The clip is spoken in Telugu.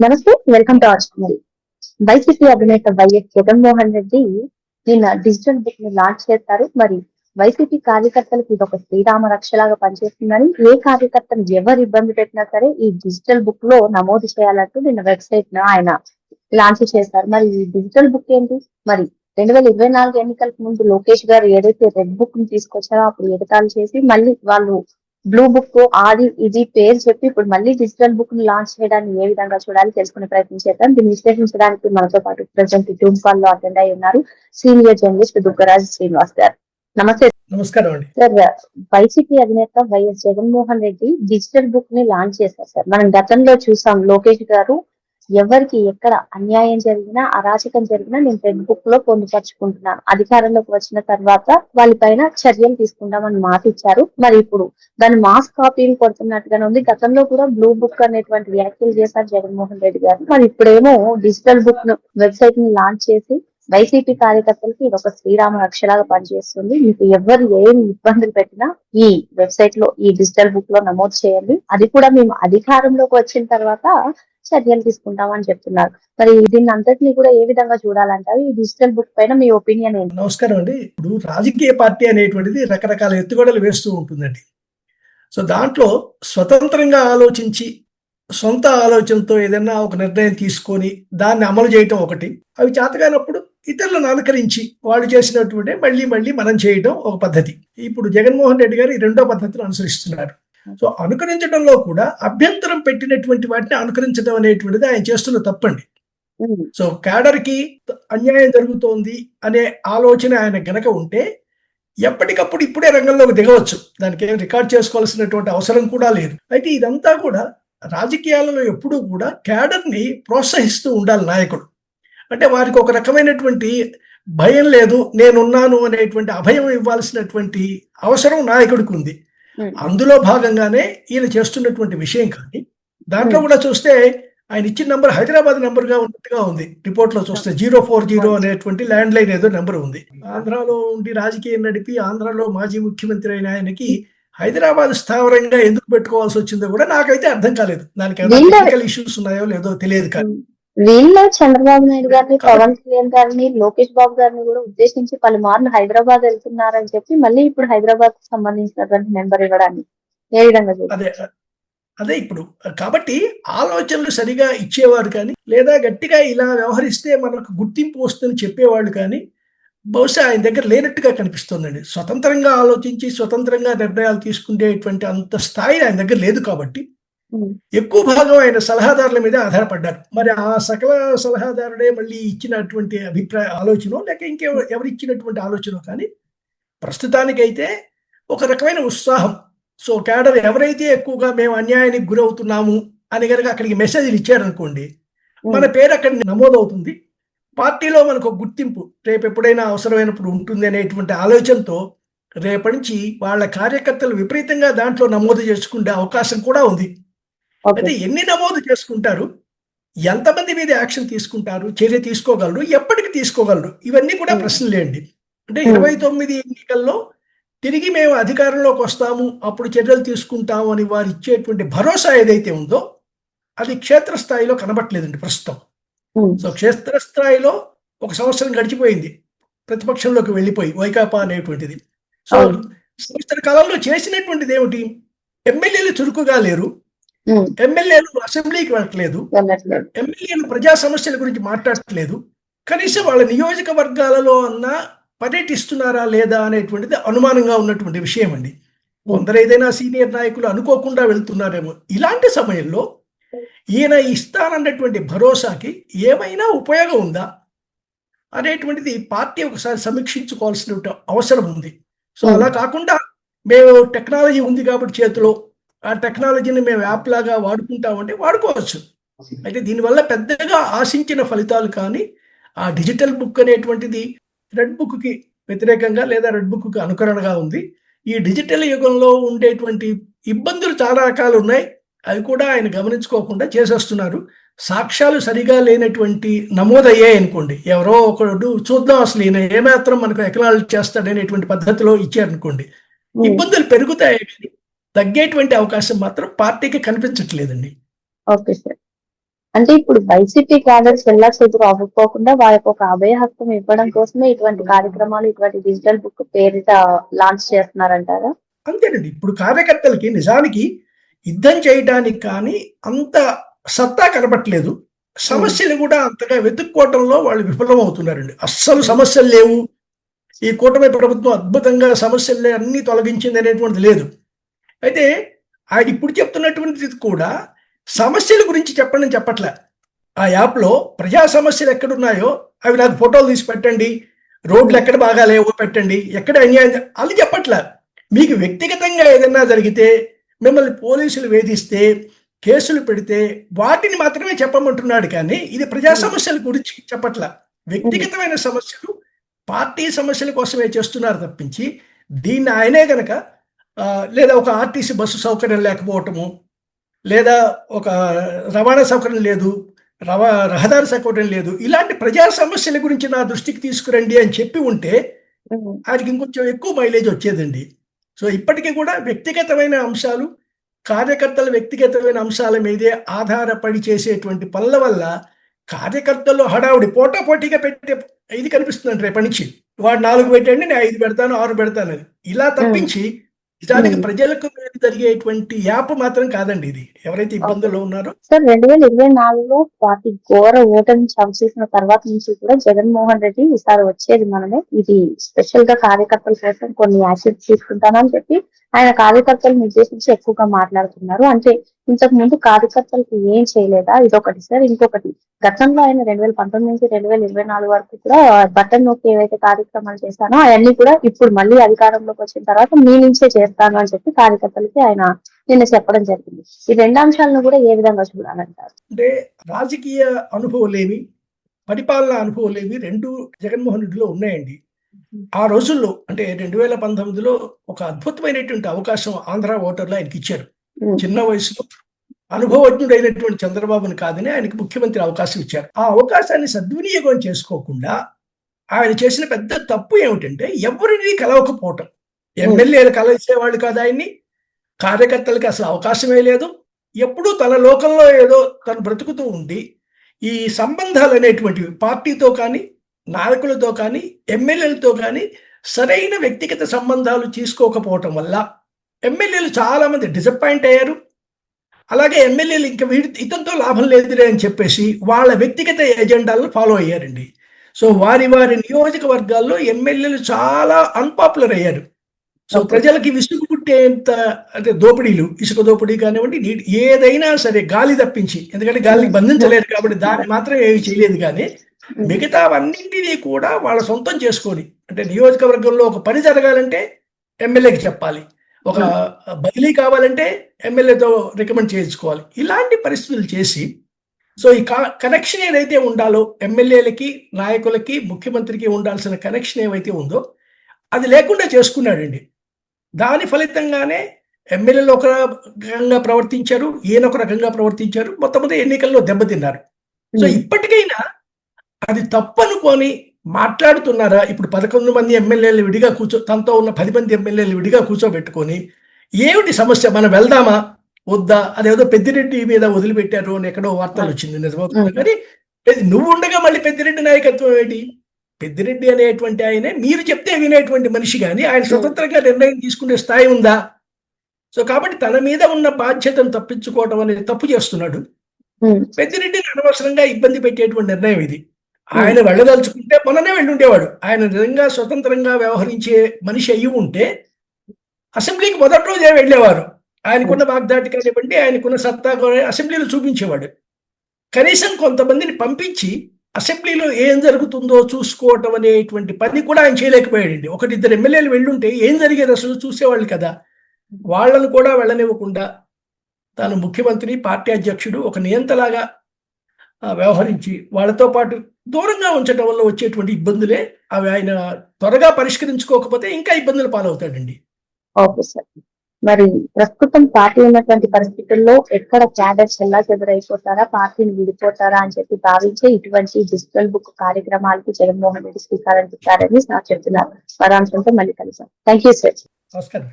నమస్తే welcome to our channel. YCP అధినేత వైఎస్ జగన్మోహన్ రెడ్డి నిన్న డిజిటల్ బుక్ని లాంచ్ చేస్తారు. మరి వైసీపీ కార్యకర్తలకు ఇది ఒక శ్రీరామ రక్షలాగా పనిచేస్తుందని ఏ కార్యకర్తను ఎవరు ఇబ్బంది పెట్టినా సరే ఈ డిజిటల్ బుక్లో నమోదు చేయాలంటూ నిన్న వెబ్సైట్ను ఆయన లాంచ్ చేశారు. మరి ఈ డిజిటల్ బుక్ ఏంటి? మరి రెండు వేల ఇరవై నాలుగు ఎన్నికలకు ముందు లోకేష్ గారు ఏదైతే రెడ్ బుక్ని తీసుకొచ్చారో అప్పుడు ఎగతాళి చేసి మళ్ళీ వాళ్ళు బ్లూ బుక్ ఆది ఇది పేరు చెప్పి ఇప్పుడు మళ్ళీ డిజిటల్ బుక్ని లాంచ్ చేయడాన్ని ఏ విధంగా చూడాలి తెలుసుకునే ప్రయత్నం చేద్దాం. దీన్ని విశ్లేషించడానికి మనతో పాటు ప్రజెంట్ జూమ్ కాల్లో అటెండ్ అయి ఉన్నారు సీనియర్ జర్నలిస్ట్ దుగ్గరాజు శ్రీనివాస్ గారు. నమస్తే. నమస్కారం అండి. సార్ వైసీపీ అధినేత వైఎస్ జగన్మోహన్ రెడ్డి డిజిటల్ బుక్ని లాంచ్ చేశారు సార్. మనం గతంలో చూసాం లోకేష్ గారు ఎవరికి ఎక్కడ అన్యాయం జరిగినా అరాచకం జరిగినా నేను రెడ్ బుక్లో పొందుపరుచుకుంటున్నాను. అధికారంలోకి వచ్చిన తర్వాత వాళ్ళపైన చర్యలు తీసుకుంటామని మాట ఇచ్చారు. మరి ఇప్పుడు దాని మాస్ కాపీని కొడుతున్నట్టుగానే ఉంది. గతంలో కూడా బ్లూ బుక్ అనేటువంటి వ్యాఖ్యలు చేశారు జగన్మోహన్ రెడ్డి గారు. మరి ఇప్పుడేమో డిజిటల్ బుక్ను వెబ్సైట్ని లాంచ్ చేసి వైసీపీ కార్యకర్తలకి ఇది ఒక శ్రీరామ రక్షలాగా పనిచేస్తుంది. మీకు ఎవరు ఏమి ఇబ్బందులు పెట్టినా ఈ వెబ్సైట్లో ఈ డిజిటల్ బుక్లో నమోదు చేయండి. అది కూడా మేము అధికారంలోకి వచ్చిన తర్వాత చర్యలు తీసుకుంటామని చెప్తున్నారు. మరి దీన్ని అంతటినీ కూడా ఏ విధంగా చూడాలంటారు ఈ డిజిటల్ బుక్ పైన మీ ఒపీనియన్ ఏంటి? నమస్కారం అండి. ఇప్పుడు రాజకీయ పార్టీ అనేటువంటిది రకరకాల ఎత్తుగడలు వేస్తూ ఉంటుందండి. సో దాంట్లో స్వతంత్రంగా ఆలోచించి సొంత ఆలోచనతో ఏదైనా ఒక నిర్ణయం తీసుకొని దాన్ని అమలు చేయటం ఒకటి. అవి చేతగానప్పుడు ఇతరులను అనుకరించి వాళ్ళు చేసినటువంటి మళ్ళీ మళ్ళీ మనం చేయటం ఒక పద్ధతి. ఇప్పుడు జగన్మోహన్ రెడ్డి గారు ఈ రెండో పద్ధతిని అనుసరిస్తున్నారు. సో అనుకరించడంలో కూడా అభ్యంతరం పెట్టినటువంటి వాటిని అనుకరించడం అనేటువంటిది ఆయన చేస్తున్న తప్పండి. సో క్యాడర్కి అన్యాయం జరుగుతోంది అనే ఆలోచన ఆయన గనక ఉంటే ఎప్పటికప్పుడు ఇప్పుడే రంగంలోకి దిగవచ్చు. దానికి ఏం రికార్డ్ చేసుకోవాల్సినటువంటి అవసరం కూడా లేదు. అయితే ఇదంతా కూడా రాజకీయాలలో ఎప్పుడూ కూడా క్యాడర్ని ప్రోత్సహిస్తూ ఉండాలి నాయకుడు. అంటే వారికి ఒక రకమైనటువంటి భయం లేదు నేనున్నాను అనేటువంటి అభయం ఇవ్వాల్సినటువంటి అవసరం నాయకుడికి ఉంది. అందులో భాగంగానే ఈయన చేస్తున్నటువంటి విషయం కానీ దాంట్లో Hmm. కూడా చూస్తే ఆయన ఇచ్చిన నంబర్ హైదరాబాద్ నంబర్గా ఉన్నట్టుగా ఉంది. రిపోర్ట్లో చూస్తే జీరో ఫోర్ జీరో అనేటువంటి ల్యాండ్ లైన్ ఏదో నెంబర్ ఉంది. ఆంధ్రాలో ఉండి రాజకీయం నడిపి ఆంధ్రాలో మాజీ ముఖ్యమంత్రి అయిన ఆయనకి హైదరాబాద్ స్థావరంగా ఎందుకు పెట్టుకోవాల్సి వచ్చిందో కూడా నాకైతే అర్థం కాలేదు. దానికి టెక్నికల్ ఇష్యూస్ ఉన్నాయో లేదో తెలియదు కానీ. వీళ్ళ చంద్రబాబు నాయుడు గారిని పవన్ కళ్యాణ్ గారిని లోకేష్ బాబు గారిని కూడా ఉద్దేశించి పలుమార్లు హైదరాబాద్ వెళ్తున్నారని చెప్పి మళ్ళీ ఇప్పుడు హైదరాబాద్కు సంబంధించినటువంటి నెంబర్ ఇవ్వడానికి ఏ విధంగా? అదే అదే ఇప్పుడు. కాబట్టి ఆలోచనలు సరిగా ఇచ్చేవారు కానీ లేదా గట్టిగా ఇలా వ్యవహరిస్తే మనకు గుర్తింపు వస్తుందని చెప్పేవాళ్ళు కానీ బహుశా ఆయన దగ్గర లేనట్టుగా కనిపిస్తుందండి. స్వతంత్రంగా ఆలోచించి స్వతంత్రంగా నిర్ణయాలు తీసుకునేటువంటి అంత స్థాయి ఆయన దగ్గర లేదు కాబట్టి. ఎక్కువ భాగం ఆయన సలహాదారుల మీద ఆధారపడ్డారు. మరి ఆ సకల సలహాదారుడే మళ్ళీ ఇచ్చినటువంటి అభిప్రాయ ఆలోచన లేక ఇంకెవ ఎవరు ఇచ్చినటువంటి ఆలోచన కానీ ప్రస్తుతానికైతే ఒక రకమైన ఉత్సాహం. సో క్యాడర్ ఎవరైతే ఎక్కువగా మేము అన్యాయానికి గురవుతున్నాము అని కనుక అక్కడికి మెసేజ్లు ఇచ్చారనుకోండి మన పేరు అక్కడ నమోదవుతుంది. పార్టీలో మనకు ఒక గుర్తింపు రేపు ఎప్పుడైనా అవసరమైనప్పుడు ఉంటుంది అనేటువంటి ఆలోచనతో రేపటి నుంచి వాళ్ళ కార్యకర్తలు విపరీతంగా దాంట్లో నమోదు చేసుకునే అవకాశం కూడా ఉంది. అయితే ఎన్ని నమోదు చేసుకుంటారు? ఎంతమంది మీద యాక్షన్ తీసుకుంటారు? చర్య తీసుకోగలరు? ఎప్పటికి తీసుకోగలరు? ఇవన్నీ కూడా. ప్రశ్నలేండి. అంటే. ఇరవై తొమ్మిది ఎన్నికల్లో తిరిగి మేము అధికారంలోకి వస్తాము అప్పుడు చర్యలు తీసుకుంటాము అని వారు ఇచ్చేటువంటి భరోసా ఏదైతే ఉందో అది క్షేత్రస్థాయిలో కనబట్లేదండి ప్రస్తుతం. సో క్షేత్రస్థాయిలో ఒక సంవత్సరం గడిచిపోయింది. ప్రతిపక్షంలోకి వెళ్ళిపోయి వైకాపా అనేటువంటిది. సో. సంవత్సర కాలంలో చేసినటువంటిది ఏమిటి ఎమ్మెల్యేలు చురుకుగా లేరు. ఎమ్మెల్యేలు అసెంబ్లీకి వెళ్ళట్లేదు. ఎమ్మెల్యేలు ప్రజా సమస్యల గురించి మాట్లాడట్లేదు. కనీసం వాళ్ళ నియోజకవర్గాలలో అన్న పర్యటిస్తున్నారా లేదా అనేటువంటిది అనుమానంగా ఉన్నటువంటి విషయం అండి. కొందరు ఏదైనా సీనియర్ నాయకులు అనుకోకుండా వెళ్తున్నారేమో. ఇలాంటి సమయంలో ఈయన ఇస్తానన్నటువంటి భరోసాకి ఏమైనా ఉపయోగం ఉందా? అనేటువంటిది పార్టీ ఒకసారి సమీక్షించుకోవాల్సిన అవసరం ఉంది. సో. అలా కాకుండా మేము టెక్నాలజీ ఉంది కాబట్టి చేతిలో ఆ టెక్నాలజీని మేము యాప్ లాగా వాడుకుంటామంటే వాడుకోవచ్చు. అయితే దీనివల్ల పెద్దగా ఆశించిన ఫలితాలు కానీ ఆ డిజిటల్ బుక్ అనేటువంటిది రెడ్ బుక్కి వ్యతిరేకంగా లేదా రెడ్ బుక్కి అనుకరణగా ఉంది. ఈ డిజిటల్ యుగంలో ఉండేటువంటి ఇబ్బందులు చాలా రకాలు ఉన్నాయి అవి కూడా ఆయన గమనించుకోకుండా చేసేస్తున్నారు. సాక్ష్యాలు సరిగా లేనటువంటి నమోదయ్యాయి అనుకోండి. ఎవరో ఒకడు చూద్దాం అసలు ఈయన ఏమాత్రం మనకు ఎకనాలజీ చేస్తాడనేటువంటి పద్ధతిలో ఇచ్చారనుకోండి. ఇబ్బందులు పెరుగుతాయి కానీ తగ్గేటువంటి అవకాశం మాత్రం పార్టీకి కనిపించట్లేదండి. Okay sir. అంటే ఇప్పుడు వైసీపీ క్యాడర్స్ వెళ్ళా చెదురు అవ్వకోకుండా వారికి ఒక అభయ హస్తం ఇవ్వడం కోసమే ఇటువంటి కార్యక్రమాలు ఇటువంటి డిజిటల్ బుక్ పేరిట లాంచ్ చేస్తున్నారంటారా? అంతేనండి. ఇప్పుడు కార్యకర్తలకి నిజానికి యుద్ధం చేయడానికి కానీ అంత సత్తా కనబట్లేదు సమస్యలు కూడా అంతగా వెతుక్కోవటంలో వాళ్ళు విఫలమవుతున్నారండి. అస్సలు సమస్యలు లేవు. ఈ కూటమి ప్రభుత్వం అద్భుతంగా సమస్యలు అన్ని తొలగించింది అనేటువంటిది లేదు. అయితే ఆయన ఇప్పుడు చెప్తున్నటువంటిది కూడా సమస్యల గురించి చెప్పండి చెప్పట్లే. ఆ యాప్లో ప్రజా సమస్యలు ఎక్కడున్నాయో అవి నాకు ఫోటోలు తీసి పెట్టండి. రోడ్లు ఎక్కడ బాగా లేవో పెట్టండి. ఎక్కడ అన్యాయం అది చెప్పట్లే. మీకు వ్యక్తిగతంగా ఏదైనా జరిగితే మిమ్మల్ని పోలీసులు వేధిస్తే కేసులు పెడితే వాటిని మాత్రమే చెప్పమంటున్నాడు కానీ ఇది ప్రజా సమస్యల గురించి చెప్పట్లా. వ్యక్తిగతమైన సమస్యలు పార్టీ సమస్యల కోసమే చేస్తున్నారు తప్పించి దీన్ని ఆయనే గనక లేదా ఒక ఆర్టీసీ బస్సు సౌకర్యం లేకపోవటము లేదా ఒక రవాణా సౌకర్యం లేదు రవా రహదారి సౌకర్యం లేదు ఇలాంటి ప్రజా సమస్యల గురించి నా దృష్టికి తీసుకురండి అని చెప్పి ఉంటే ఆయనకి ఇంకొంచెం ఎక్కువ మైలేజ్ వచ్చేదండి. సో ఇప్పటికీ కూడా వ్యక్తిగతమైన అంశాలు కార్యకర్తల వ్యక్తిగతమైన అంశాల మీదే ఆధారపడి చేసేటువంటి పనుల వల్ల కార్యకర్తల్లో హడావుడి పోటా పోటీగా పెట్టే ఇది కనిపిస్తుందండి రేపటి నుంచి. వాడు నాలుగు పెట్టండి నేను ఐదు పెడతాను ఆరు పెడతాను ఇలా తప్పించి నిజానికి. ప్రజలకు మేలు జరిగేటువంటి యాప్ మాత్రం కాదండి ఇది. ఎవరైతే ఇబ్బందుల్లో ఉన్నారో. సార్ రెండు వేల ఇరవై నాలుగులో పార్టీ ఘోర ఓటమి చవిచేసిన తర్వాత నుంచి కూడా జగన్మోహన్ రెడ్డి ఈసారి వచ్చేది మనమే. ఇది స్పెషల్గా కార్యకర్తల కోసం కొన్ని యాక్షన్స్ తీసుకుంటానని చెప్పి ఆయన కార్యకర్తలను ఉద్దేశించి ఎక్కువగా మాట్లాడుతున్నారు. అంటే ఇంతకు ముందు కార్యకర్తలకు ఏం చేయలేదా? ఇదొకటి సార్. ఇంకొకటి గతంలో ఆయన రెండు వేల పంతొమ్మిది నుంచి రెండు వేల ఇరవై నాలుగు వరకు కూడా బటన్ నొక్కి ఏవైతే కార్యక్రమాలు చేశానో అవన్నీ కూడా ఇప్పుడు మళ్ళీ అధికారంలోకి వచ్చిన తర్వాత మీ నుంచే చేస్తాను అని చెప్పి కార్యకర్తలకి ఆయన నిన్న చెప్పడం జరిగింది. ఈ రెండు అంశాలను కూడా ఏ విధంగా చూడాలంటారు? అంటే రాజకీయ అనుభవం అనుభవాలేమి పరిపాలన అనుభవాలేమి రెండు జగన్మోహన్ రెడ్డిలో ఉన్నాయండి. ఆ రోజుల్లో అంటే రెండు వేల పంతొమ్మిదిలో ఒక అద్భుతమైనటువంటి అవకాశం ఆంధ్ర ఓటర్లు ఆయనకి ఇచ్చారు. చిన్న వయసులో అనుభవజ్ఞుడైనటువంటి చంద్రబాబుని కాదని ఆయనకి ముఖ్యమంత్రి అవకాశం ఇచ్చారు. ఆ అవకాశాన్ని సద్వినియోగం చేసుకోకుండా ఆయన చేసిన పెద్ద తప్పు ఏమిటంటే ఎవరిని కలవకపోవటం. ఎమ్మెల్యేలు కలసేవాళ్ళు కాదు ఆయన్ని. కార్యకర్తలకి అసలు అవకాశమే లేదు. ఎప్పుడూ తన లోకంలో ఏదో తను బ్రతుకుతూ ఉండి ఈ సంబంధాలు అనేటువంటివి పార్టీతో కానీ నాయకులతో కానీ ఎమ్మెల్యేలతో కానీ సరైన వ్యక్తిగత సంబంధాలు తీసుకోకపోవటం వల్ల ఎమ్మెల్యేలు చాలా మంది డిసప్పాయింట్ అయ్యారు. అలాగే ఎమ్మెల్యేలు ఇంకా వీడి ఇతనితో లాభం లేదులే అని చెప్పేసి వాళ్ళ వ్యక్తిగత ఎజెండాలను ఫాలో అయ్యారండి. సో వారి వారి నియోజకవర్గాల్లో ఎమ్మెల్యేలు చాలా అన్పాపులర్ అయ్యారు. సో. ప్రజలకి విసుగు పుట్టేంత అంటే దోపిడీలు ఇసుక దోపిడీ కానివ్వండి ఏదైనా సరే గాలి తప్పించి ఎందుకంటే గాలిని బంధించలేరు కాబట్టి దాన్ని మాత్రం ఏమి చేయలేదు కానీ మిగతావన్నింటినీ కూడా వాళ్ళ సొంతం చేసుకొని అంటే నియోజకవర్గంలో ఒక పని జరగాలంటే ఎమ్మెల్యేకి చెప్పాలి. ఒక బదిలీ కావాలంటే ఎమ్మెల్యేతో రికమెండ్ చేయించుకోవాలి. ఇలాంటి పరిస్థితులు చేసి సో ఈ కనెక్షన్ ఏదైతే ఉండాలో ఎమ్మెల్యేలకి నాయకులకి ముఖ్యమంత్రికి ఉండాల్సిన కనెక్షన్ ఏవైతే ఉందో అది లేకుండా చేసుకున్నాడండి. దాని ఫలితంగానే ఎమ్మెల్యేలు ఒక రకంగా ప్రవర్తించారు ఈయన ఒక రకంగా ప్రవర్తించారు మొత్తం మీద ఎన్నికల్లో దెబ్బతిన్నారు. సో ఇప్పటికైనా అది తప్పనుకొని మాట్లాడుతున్నారా? ఇప్పుడు పదకొండు మంది ఎమ్మెల్యేలు విడిగా కూర్చో తనతో ఉన్న పది మంది ఎమ్మెల్యేలు విడిగా కూర్చోబెట్టుకొని ఏమిటి సమస్య? మనం వెళ్దామా? వద్దా? అదేదో పెద్దిరెడ్డి మీద వదిలిపెట్టారు అని ఎక్కడో వార్తలు వచ్చింది నిజమవుతుంది? కానీ నువ్వు ఉండగా మళ్ళీ పెద్దిరెడ్డి నాయకత్వం ఏంటి పెద్దిరెడ్డి అనేటువంటి ఆయనే మీరు చెప్తే వినేటువంటి మనిషి కానీ ఆయన స్వతంత్రంగా నిర్ణయం తీసుకునే స్థాయి ఉందా? సో కాబట్టి తన మీద ఉన్న బాధ్యతను తప్పించుకోవడం అనేది తప్పు చేస్తున్నాడు. పెద్దిరెడ్డిని అనవసరంగా ఇబ్బంది పెట్టేటువంటి నిర్ణయం ఇది. ఆయన వెళ్ళదలుచుకుంటే మొన్ననే వెళ్ళుండేవాడు. ఆయన నిజంగా స్వతంత్రంగా వ్యవహరించే మనిషి అయ్యి ఉంటే అసెంబ్లీకి మొదటి రోజే వెళ్ళేవారు? ఆయనకున్న వాగ్దాటి కానివ్వండి ఆయనకున్న సత్తా అసెంబ్లీలో చూపించేవాడు. కనీసం కొంతమందిని పంపించి అసెంబ్లీలో ఏం జరుగుతుందో చూసుకోవటం అనేటువంటి పని కూడా ఆయన చేయలేకపోయాడండి. ఒకటిద్దరు ఎమ్మెల్యేలు వెళ్ళుంటే ఏం జరిగేది అసలు చూసేవాళ్ళు కదా. వాళ్ళను కూడా వెళ్ళనివ్వకుండా తాను ముఖ్యమంత్రి పార్టీ అధ్యక్షుడు ఒక నియంతలాగా వ్యవహరించి వాళ్ళతో పాటు దూరంగా ఉంచడం వల్ల వచ్చేటువంటి ఇబ్బందులే. అవి ఆయన త్వరగా పరిష్కరించుకోకపోతే ఇంకా ఇబ్బందులు పాలవుతాడండి. Okay sir. మరి ప్రస్తుతం పార్టీ ఉన్నటువంటి పరిస్థితుల్లో ఎక్కడ క్యాడర్స్ ఎలా చెదురైపోతారా పార్టీని విడిపోతారా అని చెప్పి భావించే ఇటువంటి డిజిటల్ బుక్ కార్యక్రమాలకు జగన్మోహన్ రెడ్డి శ్రీకారం చుట్టారని నాకు చెప్తున్నారు. మరో అంశంతో మళ్ళీ కలిసాం థ్యాంక్ యూ సార్ నమస్కారం.